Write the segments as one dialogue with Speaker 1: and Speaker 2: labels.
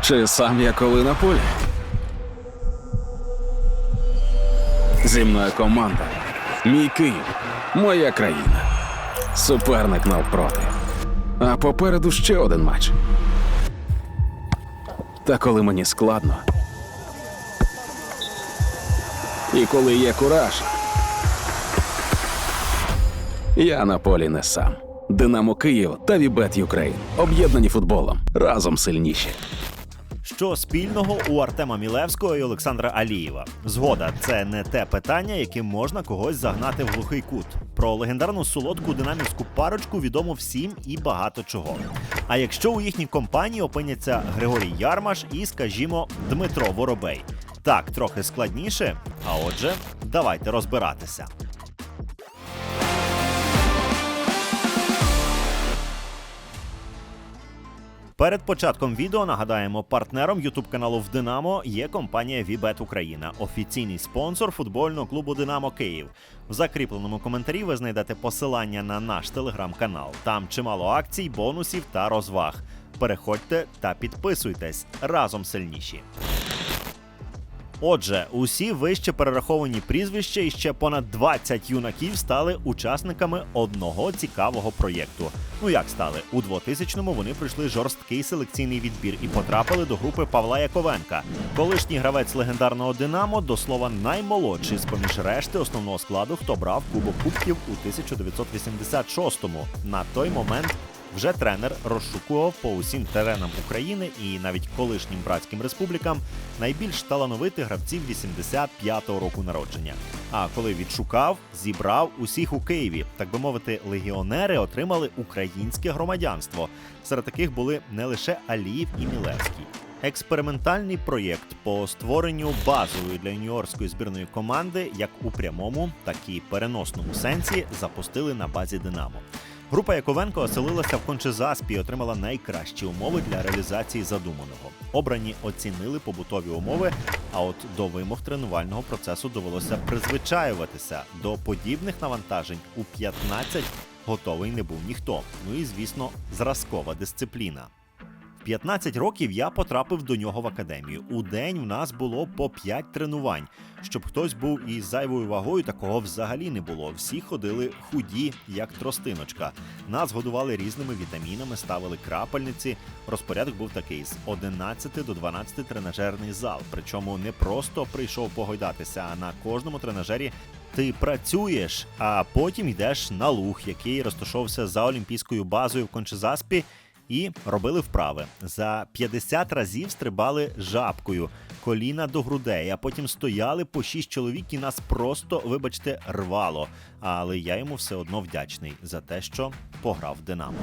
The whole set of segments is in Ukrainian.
Speaker 1: Чи сам я коли на полі? Зі мною команда. Мій Київ, моя країна. Суперник навпроти. А попереду ще один матч. Та коли мені складно. І коли є кураж, я на полі не сам. Динамо Київ та Вібет Юкрейн. Об'єднані футболом. Разом сильніші.
Speaker 2: Що спільного у Артема Мілевського і Олександра Алієва? Згода, це не те питання, яким можна когось загнати в глухий кут. Про легендарну солодку динамівську парочку відомо всім і багато чого. А якщо у їхній компанії опиняться Григорій Ярмаш і, скажімо, Дмитро Воробей. Так, трохи складніше. А отже, давайте розбиратися. Перед початком відео нагадаємо, партнером Ютуб каналу в Динамо є компанія Вібет Україна, офіційний спонсор футбольного клубу Динамо Київ. В закріпленому коментарі ви знайдете посилання на наш телеграм-канал. Там чимало акцій, бонусів та розваг. Переходьте та підписуйтесь разом сильніші. Отже, усі вище перераховані прізвища і ще понад 20 юнаків стали учасниками одного цікавого проєкту. Ну як стали? У 2000-му вони пройшли жорсткий селекційний відбір і потрапили до групи Павла Яковенка. Колишній гравець легендарного Динамо, до слова, наймолодший з поміж решти основного складу, хто брав Кубок Кубків у 1986-му. На той момент вже тренер розшукував по усім теренам України і навіть колишнім братським республікам найбільш талановитих гравців 85-го року народження. А коли відшукав, зібрав усіх у Києві. Так би мовити, легіонери отримали українське громадянство. Серед таких були не лише Аліїв і Мілевський. Експериментальний проєкт по створенню базової для юніорської збірної команди, як у прямому, так і переносному сенсі, запустили на базі Динамо. Група Яковенко оселилася в Кончезаспі і отримала найкращі умови для реалізації задуманого. Обрані оцінили побутові умови, а от до вимог тренувального процесу довелося призвичаюватися. До подібних навантажень у 15 готовий не був ніхто. Ну і звісно, зразкова дисципліна. В 15 років я потрапив до нього в академію. У день в нас було по 5 тренувань. Щоб хтось був із зайвою вагою, такого взагалі не було. Всі ходили худі, як тростиночка. Нас годували різними вітамінами, ставили крапельниці. Розпорядок був такий: з 11 до 12 тренажерний зал. Причому не просто прийшов погойдатися, а на кожному тренажері ти працюєш, а потім йдеш на луг, який розташовувався за олімпійською базою в Кончезаспі і робили вправи. За 50 разів стрибали жабкою, коліна до грудей, а потім стояли по 6 чоловік і нас просто, вибачте, рвало. Але я йому все одно вдячний за те, що пограв Динамо.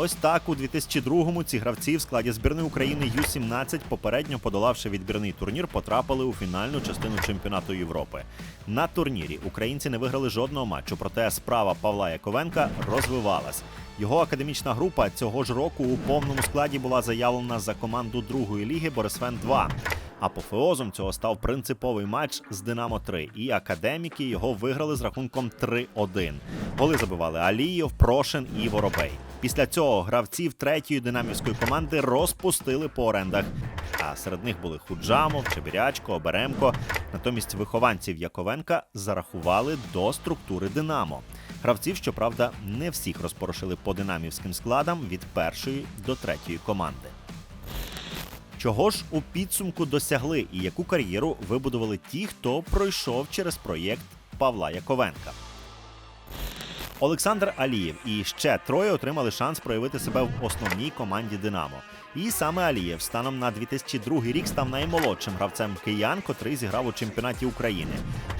Speaker 2: Ось так у 2002-му ці гравці в складі збірної України Ю-17, попередньо подолавши відбірний турнір, потрапили у фінальну частину чемпіонату Європи. На турнірі українці не виграли жодного матчу, проте справа Павла Яковенка розвивалась. Його академічна група цього ж року у повному складі була заявлена за команду другої ліги Борисфен 2 Апофеозом цього став принциповий матч з Динамо 3 і академіки його виграли з рахунком 3-1. Голи забивали Алієв, Прошин і Воробей. Після цього гравців третьої динамівської команди розпустили по орендах. А серед них були Худжамов, Чебірячко, Оберемко. Натомість вихованців Яковенка зарахували до структури Динамо. Гравців, щоправда, не всіх розпорошили по динамівським складам від першої до третьої команди. Чого ж у підсумку досягли і яку кар'єру вибудували ті, хто пройшов через проєкт Павла Яковенка? Олександр Алієв і ще троє отримали шанс проявити себе в основній команді Динамо. І саме Алієв станом на 2002 рік став наймолодшим гравцем киян, котрий зіграв у чемпіонаті України.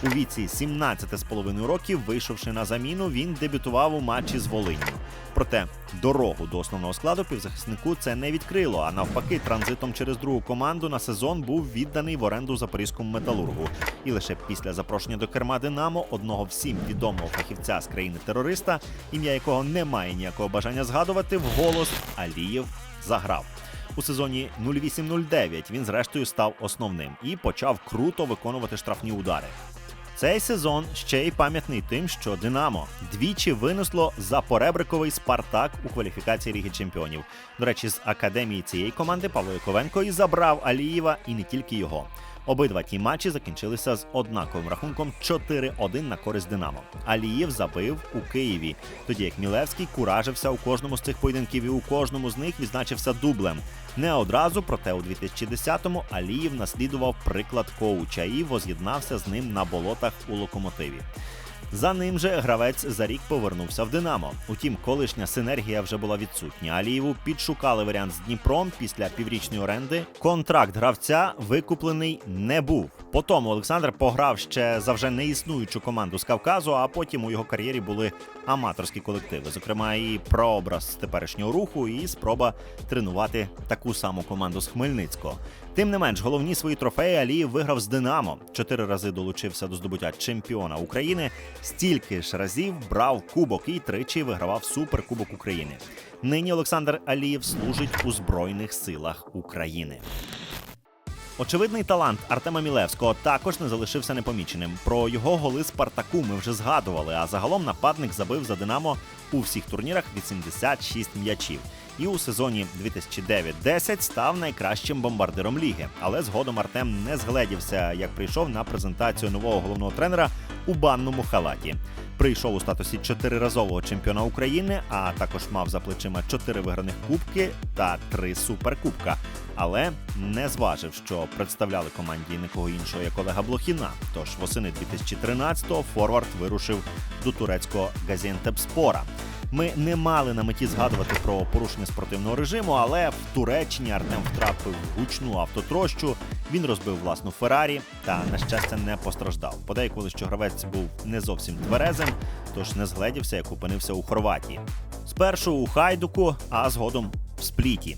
Speaker 2: У віці 17,5 років, вийшовши на заміну, він дебютував у матчі з Волинню. Проте дорогу до основного складу півзахиснику це не відкрило. А навпаки, транзитом через другу команду на сезон був відданий в оренду запорізькому металургу. І лише після запрошення до керма Динамо одного всім відомого фахівця з країни терориста, ім'я якого не має ніякого бажання згадувати, вголос Алієв заграв. У сезоні 08-09 він зрештою став основним і почав круто виконувати штрафні удари. Цей сезон ще й пам'ятний тим, що Динамо двічі винесло за поребриковий Спартак у кваліфікації Ліги Чемпіонів. До речі, з академії цієї команди Павло Яковенко і забрав Алієва, і не тільки його. Обидва ті матчі закінчилися з однаковим рахунком 4-1 на користь Динамо. Алієв забив у Києві, тоді як Мілевський куражився у кожному з цих поєдинків і у кожному з них відзначився дублем. Не одразу, проте у 2010-му Алієв наслідував приклад коуча і воз'єднався з ним на болотах у локомотиві. За ним же гравець за рік повернувся в Динамо. Утім, колишня синергія вже була відсутня. Алієву підшукали варіант з Дніпром після піврічної оренди. Контракт гравця викуплений не був. Потім Олександр пограв ще за вже неіснуючу команду з Кавказу, а потім у його кар'єрі були аматорські колективи, зокрема і прообраз теперішнього руху, і спроба тренувати таку саму команду з Хмельницького. Тим не менш, головні свої трофеї Алієв виграв з Динамо. Чотири рази долучився до здобуття чемпіона України. Стільки ж разів брав кубок і тричі вигравав суперкубок України. Нині Олександр Алієв служить у Збройних силах України. Очевидний талант Артема Мілевського також не залишився непоміченим. Про його голи Спартаку ми вже згадували. А загалом нападник забив за Динамо у всіх турнірах 86 м'ячів. І у сезоні 2009-10 став найкращим бомбардиром ліги. Але згодом Артем не згледівся, як прийшов на презентацію нового головного тренера у банному халаті. Прийшов у статусі чотириразового чемпіона України, а також мав за плечима чотири виграних кубки та три суперкубка. Але не зважив, що представляли команді нікого іншого як Олега Блохіна. Тож восени 2013-го форвард вирушив до турецького Газіантепспора. Ми не мали на меті згадувати про порушення спортивного режиму, але в Туреччині Артем втрапив гучну автотрощу. Він розбив власну Феррарі та, на щастя, не постраждав. Подейкували, що гравець був не зовсім тверезим, тож не згледівся, як опинився у Хорватії. Спершу у Хайдуку, а згодом в Спліті.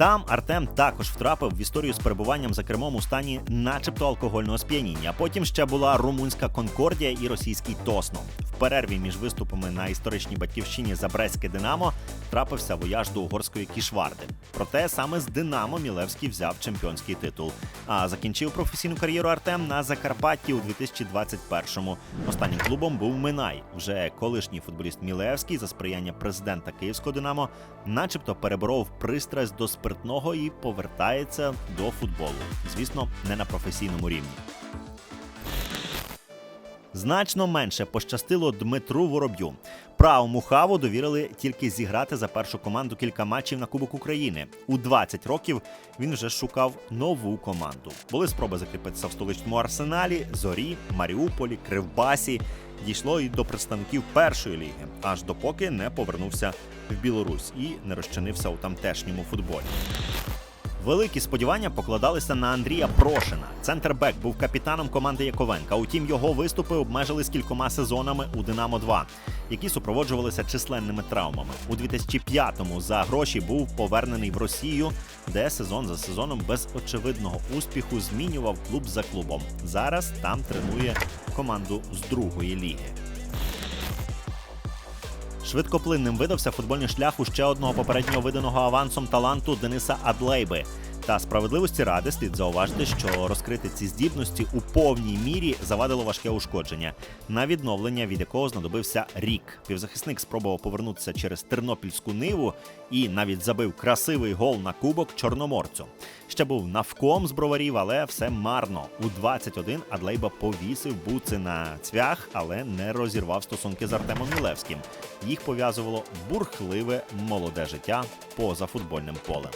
Speaker 2: Там Артем також втрапив в історію з перебуванням за кермом у стані, начебто алкогольного сп'яніння. Потім ще була румунська Конкордія і російський Тосно. В перерві між виступами на історичній батьківщині за Брестське Динамо трапився вояж до угорської кішварди. Проте саме з Динамо Мілевський взяв чемпіонський титул. А закінчив професійну кар'єру Артем на Закарпатті у 2021-му. Останнім клубом був Минай. Вже колишній футболіст Мілевський за сприяння президента Київського Динамо, начебто переборов пристрасть до спиртного і повертається до футболу. Звісно, не на професійному рівні. Значно менше пощастило Дмитру Вороб'ю. Правому хаву довірили тільки зіграти за першу команду кілька матчів на Кубок України. У 20 років він вже шукав нову команду. Були спроби закріпитися в столичному арсеналі, зорі, Маріуполі, Кривбасі. Дійшло і до представників першої ліги, аж допоки не повернувся в Білорусь і не розчинився у тамтешньому футболі. Великі сподівання покладалися на Андрія Прошина. Центрбек був капітаном команди Яковенка. Утім, його виступи обмежились кількома сезонами у Динамо 2 які супроводжувалися численними травмами. У 2005-му за гроші був повернений в Росію, де сезон за сезоном без очевидного успіху змінював клуб за клубом. Зараз там тренує команду з другої ліги. Швидкоплинним видався футбольний шлях у ще одного попереднього виданого авансом таланту Дениса Адлейби. Та справедливості ради слід зауважити, що розкрити ці здібності у повній мірі завадило важке ушкодження, на відновлення від якого знадобився рік. Півзахисник спробував повернутися через тернопільську ниву і навіть забив красивий гол на кубок чорноморцю. Ще був навком з броварів, але все марно. У 21 Адлейба повісив буци на цвях, але не розірвав стосунки з Артемом Мілевським. Їх пов'язувало бурхливе молоде життя поза футбольним полем.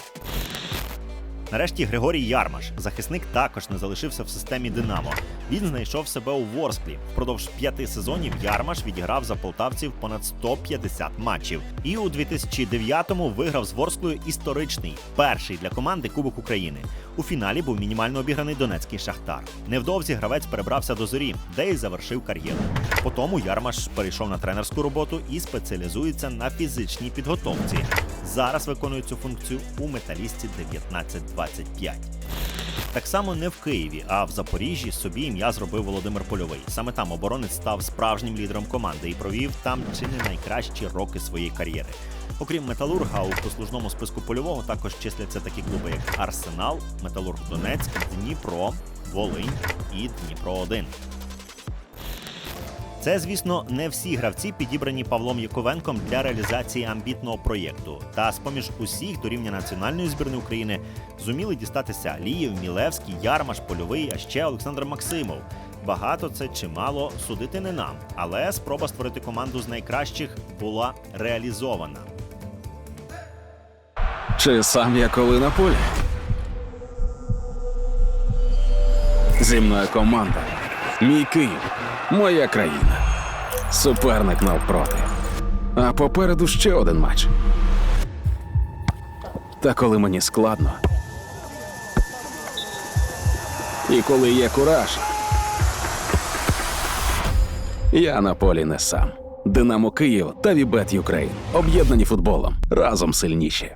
Speaker 2: Нарешті Григорій Ярмаш, захисник, також не залишився в системі Динамо. Він знайшов себе у Ворсклі. Впродовж п'яти сезонів Ярмаш відіграв за полтавців понад 150 матчів. І у 2009-му виграв з Ворсклою історичний перший для команди Кубок України. У фіналі був мінімально обіграний донецький шахтар. Невдовзі гравець перебрався до зорі, де й завершив кар'єру. Потому Ярмаш перейшов на тренерську роботу і спеціалізується на фізичній підготовці. Зараз виконує цю функцію у металісті 1925. Так само не в Києві, а в Запоріжжі собі ім'я зробив Володимир Польовий. Саме там оборонець став справжнім лідером команди і провів там чи не найкращі роки своєї кар'єри. Окрім металурга, у послужному списку польового також числяться такі клуби, як Арсенал, Металург Донецьк, Дніпро, Волинь і Дніпро 1 Це, звісно, не всі гравці, підібрані Павлом Яковенком для реалізації амбітного проєкту. Та з-поміж усіх до рівня національної збірної України зуміли дістатися Алієв, Мілевський, Ярмаш, Польовий, а ще Олександр Максимов. Багато це чи мало судити не нам, але спроба створити команду з найкращих була реалізована.
Speaker 1: Чи сам я коли на полі? Зі мною команда. Мій Київ, моя країна. Суперник навпроти. А попереду ще один матч. Та коли мені складно. І коли є кураж. Я на полі не сам. Динамо Київ та Вібет Юкрейн. Об'єднані футболом. Разом сильніші.